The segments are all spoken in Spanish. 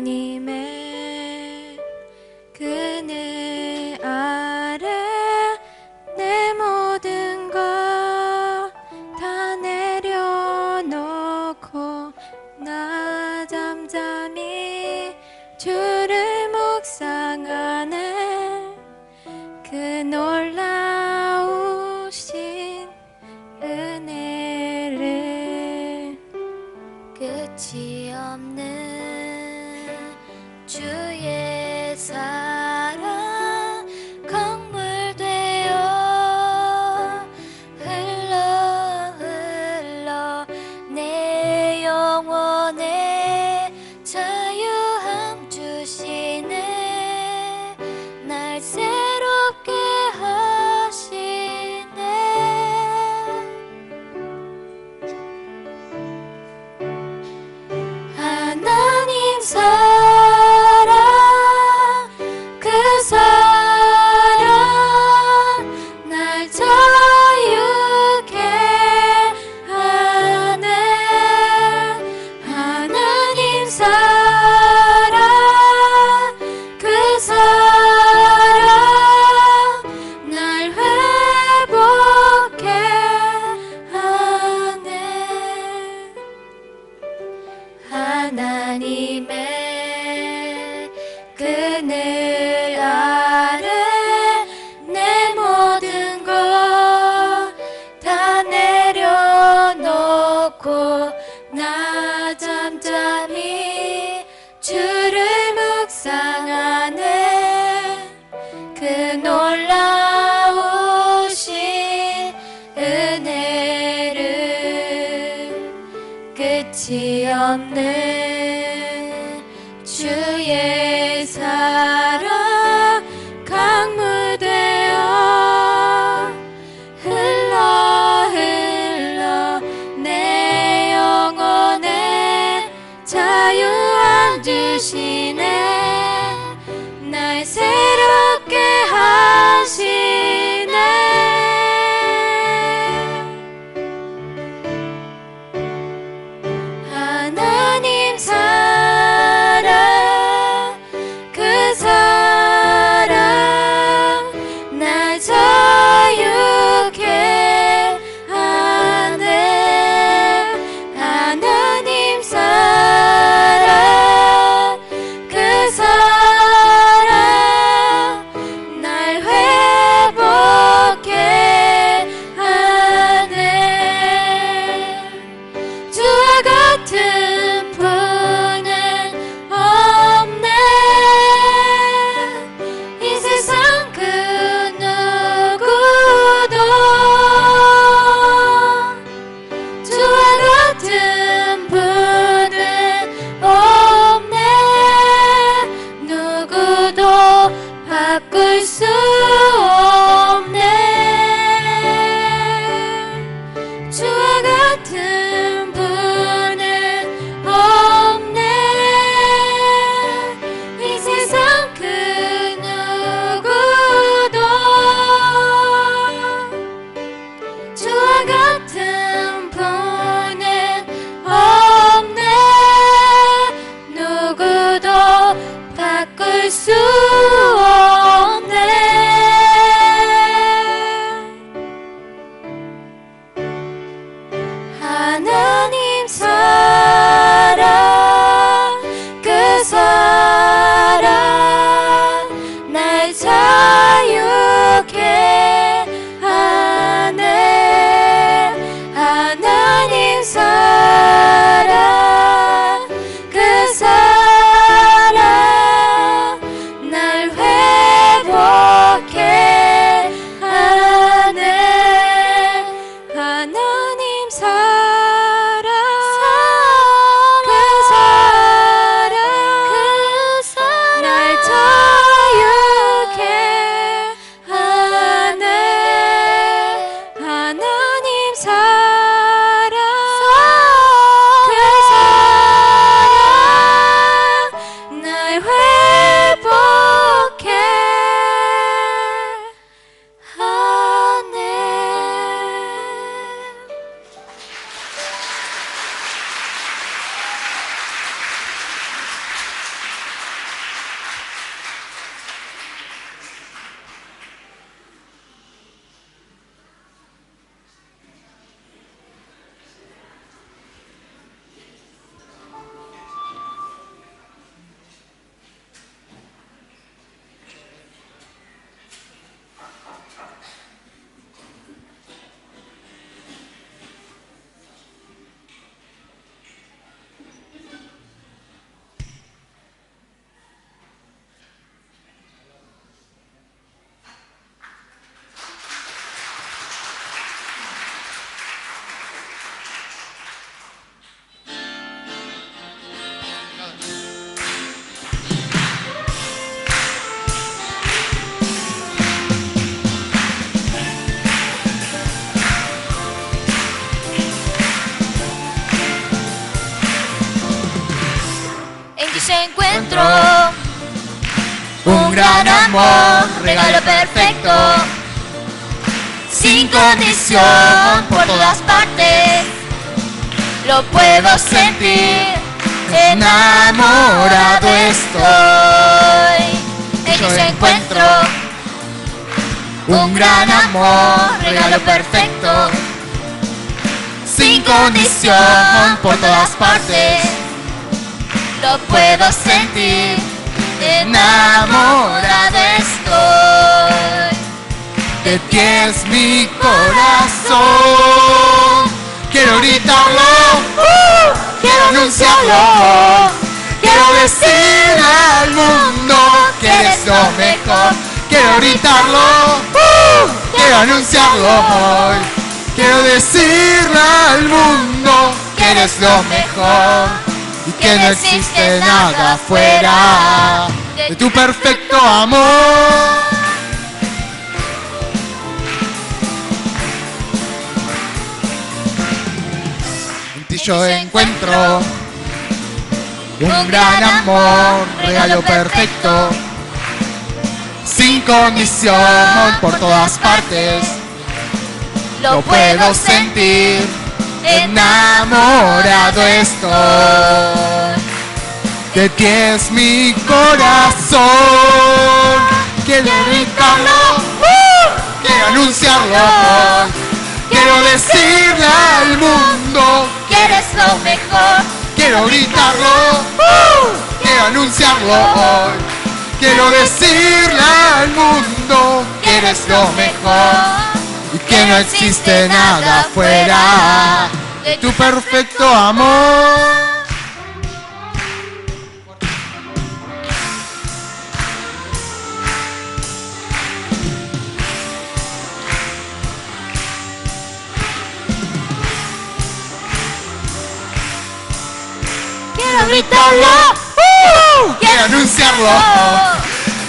하나님의 하나님의 그늘 아래 내 모든 것 다 내려놓고 나 잠잠히 주를 묵상하네. 그 놀라우신 은혜를 끝이 없는 yo encuentro Un gran amor, regalo perfecto. sin condición por todas partes. Lo puedo sentir, enamorado estoy. En yo encuentro Un gran amor, regalo perfecto. Sin condición por todas partes. Lo puedo sentir, enamorado estoy. De ti es mi corazón. Quiero gritarlo, ¡uh! quiero anunciarlo. Quiero decir al mundo que eres lo mejor. Quiero gritarlo, ¡uh! quiero anunciarlo hoy. Quiero decirle al mundo que eres lo mejor y que no existe nada fuera de tu perfecto amor. En ti yo encuentro un gran amor, regalo perfecto, sin condición por todas partes. Lo puedo sentir, enamorado estoy. De ti es mi corazón. Quiero gritarlo, ¡uh! quiero anunciarlo hoy. Quiero decirle al mundo Que eres lo mejor, Quiero gritarlo, ¡uh! quiero anunciarlo hoy. Quiero decirle al mundo que eres lo mejor y que no existe nada fuera de tu perfecto amor. Anunciarlo hoy.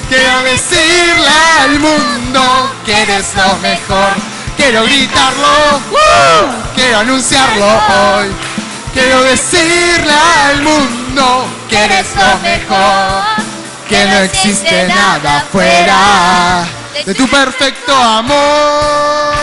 Quiero decirle al mundo que eres lo mejor. Quiero gritarlo, quiero anunciarlo hoy. Quiero decirle al mundo que eres lo mejor. Que no existe nada fuera de tu perfecto amor.